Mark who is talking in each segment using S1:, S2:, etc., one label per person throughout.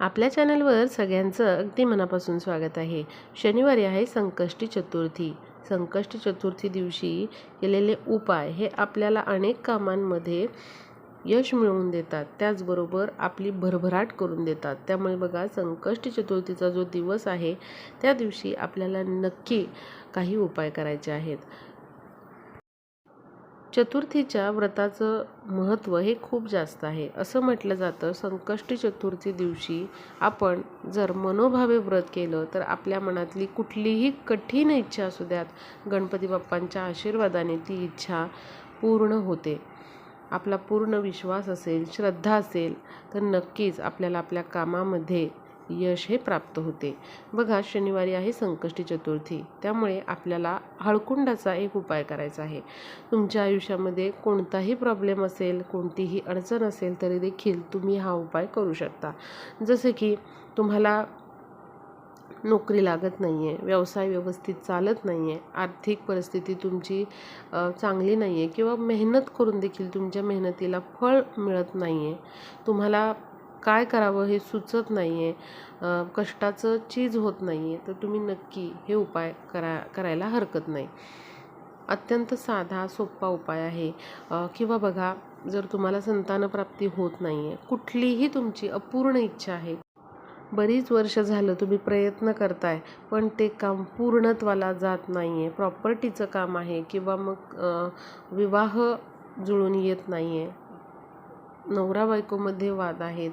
S1: आपल्या चॅनलवर सगळ्यांचं अगदी मनापासून स्वागत आहे. शनिवारी आहे संकष्टी चतुर्थी. संकष्टी चतुर्थी दिवशी केलेले उपाय हे आपल्याला अनेक कामांमध्ये यश मिळवून देतात. त्याचबरोबर आपली भरभराट करून देतात. त्यामुळे बघा संकष्टी चतुर्थीचा जो दिवस आहे त्या दिवशी आपल्याला नक्की काही उपाय करायचे आहेत. चतुर्थीच्या व्रताचं महत्त्व हे खूप जास्त आहे. असं म्हटलं जातं संकष्टी चतुर्थी दिवशी आपण जर मनोभावे व्रत केलं तर आपल्या मनातली कुठलीही कठीण इच्छा असू द्यात. गणपती बाप्पांच्या आशीर्वादाने ती इच्छा पूर्ण होते. आपला पूर्ण विश्वास असेल श्रद्धा असेल तर नक्कीच आपल्याला आपल्या कामामध्ये यश हे प्राप्त होते. बघा शनिवारी आहे संकष्टी चतुर्थी. त्यामुळे आपल्याला हळकुंडाचा एक उपाय करायचा आहे. तुमच्या आयुष्यामध्ये कोणताही प्रॉब्लेम असेल कोणतीही अडचण असेल तरी देखील तुम्ही हा उपाय करू शकता. जसे की तुम्हाला नोकरी लागत नाही आहे व्यवसाय व्यवस्थित चालत नाही आहे आर्थिक परिस्थिती तुमची चांगली नाही आहे किंवा मेहनत करून देखील तुमच्या मेहनतीला फळ मिळत नाही आहे तुम्हाला काय करावं हे सुचत नाही आहे कष्टाचं चीज होत नाही आहे तर तुम्ही नक्की हे उपाय करा करायला हरकत नाही. अत्यंत साधा सोपा उपाय आहे. किंवा बघा जर तुम्हाला संतानप्राप्ती होत नाही आहे कुठलीही तुमची अपूर्ण इच्छा आहे. बरीच वर्ष झालं तुम्ही प्रयत्न करताय पण ते काम पूर्णत्वाला जात नाही आहे प्रॉपर्टीचं काम आहे किंवा मग विवाह जुळून येत नाही आहे नवरा बायकोमध्ये वाद आहेत.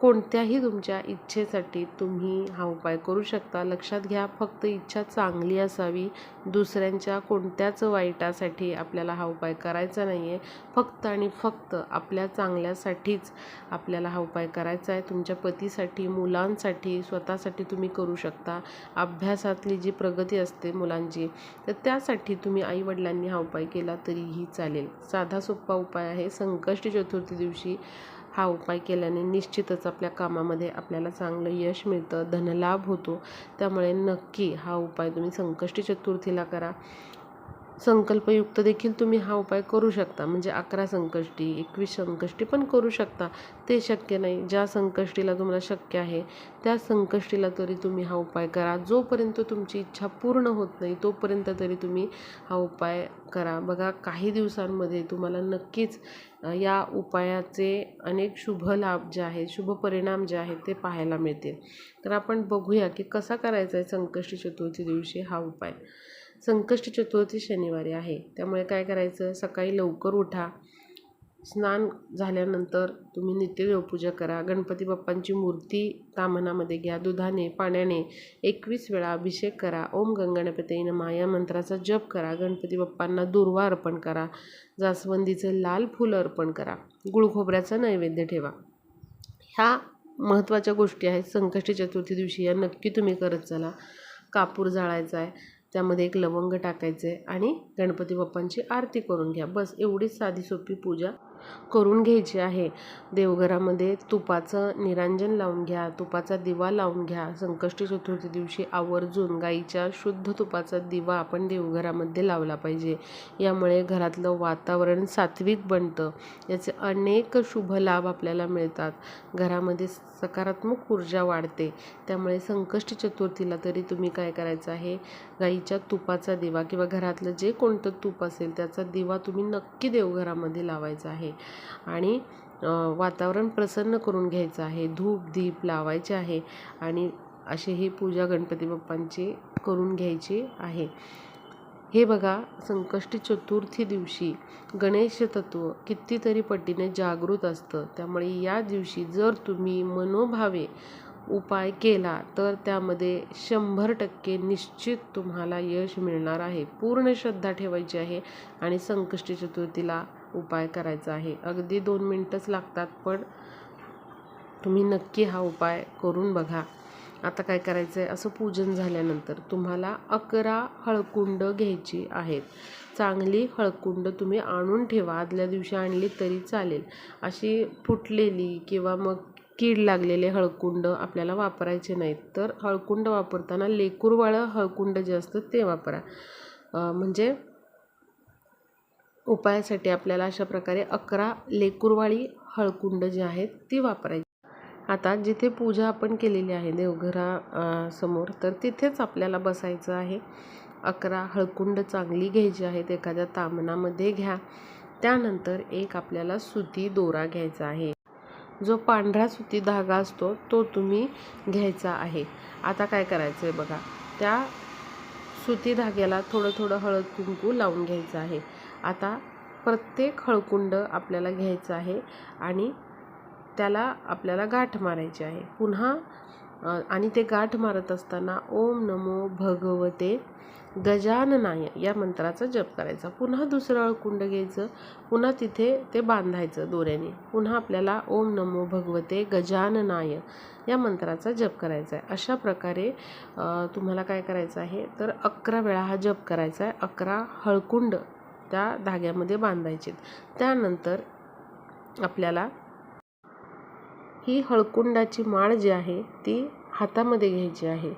S1: कोणत्याही तुमच्या इच्छेसाठी तुम्ही हा उपाय करू शकता. लक्षात घ्या फक्त इच्छा चांगली असावी. दुसऱ्यांच्या कोणत्याच वाईटासाठी आपल्याला हा उपाय करायचा नाही आहे फक्त आणि फक्त आपल्या चांगल्यासाठीच आपल्याला हा उपाय करायचा आहे. तुमच्या पतीसाठी मुलांसाठी स्वतःसाठी तुम्ही करू शकता. अभ्यासातली जी प्रगती असते मुलांची तर त्यासाठी तुम्ही आईवडिलांनी हा उपाय केला तरीही चालेल. साधा सोपा उपाय आहे. संकष्टी चतुर्थी दिवशी हा उपाय केल्याने निश्चितच आपल्या कामामध्ये आपल्याला चांगलं यश मिळतं धनलाभ होतो. त्यामुळे नक्की हा उपाय तुम्ही संकष्टी चतुर्थीला करा. संकल्पयुक्त देखील तुम्ही हा उपाय करू शकता. म्हणजे अकरा संकष्टी एकवीस संकष्टी पण करू शकता. ते शक्य नाही. ज्या संकष्टीला तुम्हाला शक्य आहे त्या संकष्टीला तरी तुम्ही हा उपाय करा. जोपर्यंत तुमची इच्छा पूर्ण होत नाही तोपर्यंत तरी तुम्ही हा उपाय करा. बघा काही दिवसांमध्ये तुम्हाला नक्कीच या उपायाचे अनेक शुभ लाभ जे आहेत शुभ परिणाम जे आहेत ते पाहायला मिळतील. तर आपण बघूया की कसा करायचा आहे संकष्टी चतुर्थी दिवशी हा उपाय. संकष्ट चतुर्थी शनिवारी आहे. त्यामुळे काय करायचं? सकाळी लवकर उठा. स्नान झाल्यानंतर तुम्ही नित्य देवपूजा करा. गणपती बाप्पांची मूर्ती तामनामध्ये घ्या. दुधाने पाण्याने एकवीस वेळा अभिषेक करा. ओम गंगणपती माया या मंत्राचा जप करा. गणपती बाप्पांना दुर्वा अर्पण करा. जास्वंदीचं लाल फूल अर्पण करा. गुळ खोबऱ्याचा नैवेद्य ठेवा. ह्या महत्त्वाच्या गोष्टी आहेत. संकष्टी चतुर्थी दिवशी या नक्की तुम्ही करत चला. कापूर जाळायचा आहे. त्यामध्ये एक लवंग टाकायचं आहे आणि गणपती बाप्पांची आरती करून घ्या. बस एवढीच साधी सोपी पूजा करून घ्यायची आहे. देवघरामध्ये तुपाचं निरांजन लावून घ्या तुपाचा दिवा लावून घ्या. संकष्टी चतुर्थी दिवशी आवर्जून गाईच्या शुद्ध तुपाचा दिवा आपण देवघरामध्ये लावला पाहिजे. यामुळे घरातलं वातावरण सात्विक बनतं. याचे अनेक शुभ लाभ आपल्याला मिळतात. घरामध्ये सकारात्मक ऊर्जा वाढते. त्यामुळे संकष्टी चतुर्थीला तरी तुम्ही काय करायचं आहे? गाईच्या तुपाचा दिवा किंवा घरातलं जे कोणतं तूप असेल त्याचा दिवा तुम्ही नक्की देवघरामध्ये लावायचा आहे. आणि वातावरण प्रसन्न करून घ्यायचं आहे. धूप दीप लावायचे आहे आणि अशी ही पूजा गणपती बाप्पांची करून घ्यायची आहे. हे बघा संकष्टी चतुर्थी दिवशी गणेश तत्व कितीतरी पटीने जागृत असतं. त्यामुळे या दिवशी जर तुम्ही मनोभावे उपाय केला तर त्यामध्ये शंभर टक्के निश्चित तुम्हाला यश मिळणार आहे. पूर्ण श्रद्धा ठेवायची आहे आणि संकष्टी चतुर्थीला उपाय करायचा आहे. अगदी दोन मिनटंच लागतात पण तुम्ही नक्की हा उपाय करून बघा. आता काय करायचं आहे असं पूजन झाल्यानंतर तुम्हाला अकरा हळकुंड घ्यायची आहेत. चांगली हळकुंड तुम्ही आणून ठेवा. आदल्या दिवशी आणली तरी चालेल. अशी फुटलेली किंवा मग कीड लागलेले हळकुंड आपल्याला वापरायचे नाहीत. तर हळकुंड वापरताना लेकूरवाळं हळकुंड जे असतं ते वापरा. म्हणजे उपायासाठी आपल्याला अशा प्रकारे अकरा लेकुरवाळी हळकुंड जी आहेत ती वापरायची. आता जिथे पूजा आपण केलेली आहे देवघरा समोर तर तिथेच आपल्याला बसायचं आहे. अकरा हळकुंड चांगली घ्यायची आहेत एखाद्या तामणामध्ये घ्या. त्यानंतर एक आपल्याला सुती दोरा घ्यायचा आहे. जो पांढरा सुती धागा असतो तो तुम्ही घ्यायचा आहे. आता काय करायचं आहे बघा त्या सुती धाग्याला थोडं थोडं हळद कुंकू लावून घ्यायचं आहे. आता प्रत्येक हळकुंड आपल्याला घ्यायचं आहे आणि त्याला आपल्याला गाठ मारायची आहे. पुन्हा आणि ते गाठ मारत असताना ओम नमो भगवते गजाननाय या मंत्राचा जप करायचा. पुन्हा दुसरं अळकुंड घ्यायचं. पुन्हा तिथे ते बांधायचं दोऱ्याने. पुन्हा आपल्याला ओम नमो भगवते गजाननाय या मंत्राचा जप करायचा आहे. अशा प्रकारे तुम्हाला काय करायचं आहे? तर अकरा वेळा हा जप करायचा आहे. अकरा हळकुंड त्या धाग्यामध्ये बांधायचे त्यानंतर आपल्याला ही हळकुंडाची माळ जी आहे ती हातामध्ये घ्यायची आहे.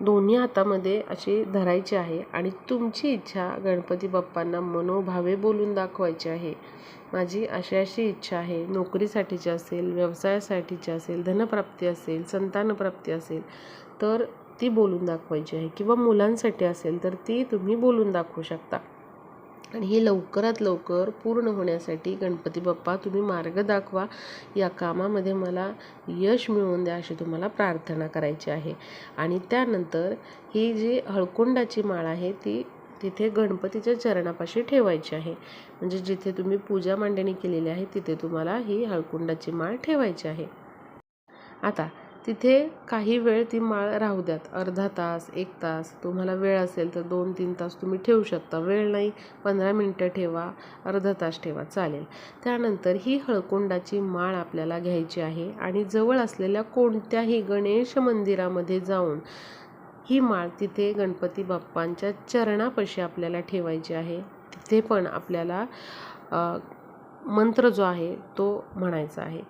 S1: दोन्ही हातामध्ये अशी धरायची आहे आणि तुमची इच्छा गणपती बाप्पांना मनोभावे बोलून दाखवायची आहे. माझी अशी अशी इच्छा आहे नोकरीसाठीची असेल व्यवसायासाठीची असेल धनप्राप्ती असेल संतानप्राप्ती असेल तर ती बोलून दाखवायची आहे. किंवा मुलांसाठी असेल तर ती तुम्ही बोलून दाखवू शकता. आणि हे लवकरात लवकर पूर्ण होण्यासाठी गणपती बाप्पा तुम्ही मार्ग दाखवा. या कामामध्ये मला यश मिळवून द्या अशी तुम्हाला प्रार्थना करायची आहे. आणि त्यानंतर ही जी हळकुंडाची माळ आहे ती तिथे गणपतीच्या चरणापाशी ठेवायची आहे. म्हणजे जिथे तुम्ही पूजा मांडणी केलेली आहे तिथे तुम्हाला ही हळकुंडाची माळ ठेवायची आहे. आता तिथे काही वेळ ती माळ राहू द्यात. अर्धा तास एक तास. तुम्हाला वेळ असेल तर दोन तीन तास तुम्ही ठेवू शकता. वेळ नाही पंधरा मिनटं ठेवा अर्धा तास ठेवा. चालेल. त्यानंतर ही हळकुंडाची माळ आपल्याला घ्यायची आहे आणि जवळ असलेल्या कोणत्याही गणेश मंदिरामध्ये जाऊन ही माळ तिथे गणपती बाप्पांच्या चरणापाशी आपल्याला ठेवायची आहे. तिथे पण आपल्याला मंत्र जो आहे तो म्हणायचा आहे.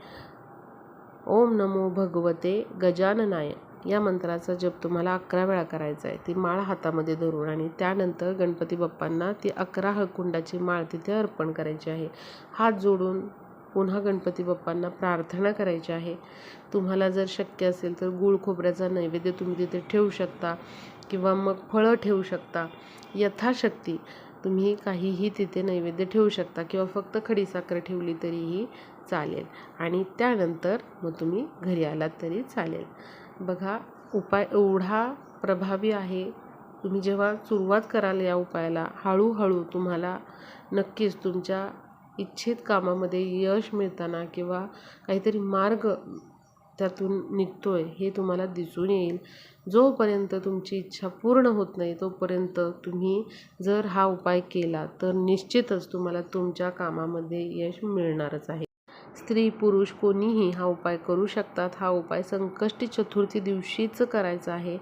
S1: ओम नमो भगवते गजाननाय. या मंत्राचा जप तुम्हाला अकरा वेळा करायचा आहे. ती माळ हातामध्ये धरून आणि त्यानंतर गणपती बाप्पांना ती अकरा हळकुंडाची माळ तिथे अर्पण करायची आहे. हात जोडून पुन्हा गणपती बाप्पांना प्रार्थना करायची आहे. तुम्हाला जर शक्य असेल तर गूळ खोबऱ्याचा नैवेद्य तुम्ही तिथे ठेवू शकता किंवा मग फळं ठेवू शकता. यथाशक्ती तुम्ही काहीही तिथे नैवेद्य ठेवू शकता किंवा फक्त खडीसाखर ठेवली तरीही चालेल. आणि त्यानंतर मग तुम्ही घरी आलात तरी चालेल. बघा उपाय एवढा प्रभावी आहे. तुम्ही जेव्हा सुरुवात कराल या उपायाला हळूहळू तुम्हाला नक्कीच तुमच्या इच्छित कामामध्ये यश मिळताना किंवा काहीतरी मार्ग त्यातून निघतो आहे हे तुम्हाला दिसून येईल. जोपर्यंत तुमची इच्छा पूर्ण होत नाही तोपर्यंत तुम्ही जर हा उपाय केला तर निश्चितच तुम्हाला तुमच्या कामामध्ये यश मिळणारच आहे. स्त्री पुरुष कोणीही हा उपाय करू शकतात. हा उपाय संकष्टी चतुर्थी दिवशीच करायचा आहे.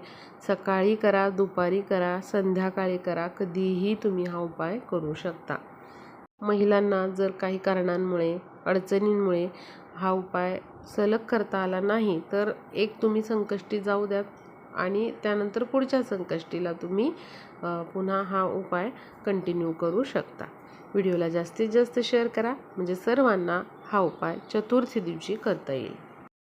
S1: सकाळी करा दुपारी करा संध्याकाळी करा. कधीही तुम्ही हा उपाय करू शकता. महिलांना जर काही कारणांमुळे अडचणींमुळे हा उपाय सलग करता आला नाही तर एक तुम्ही संकष्टी जाऊ द्यात आणि त्यानंतर पुढच्या संकष्टीला तुम्ही पुन्हा हा उपाय कंटिन्यू करू शकता. व्हिडिओला जास्तीत जास्त शेअर करा. म्हणजे सर्वांना हा उपाय चतुर्थी दिवशी करता येईल.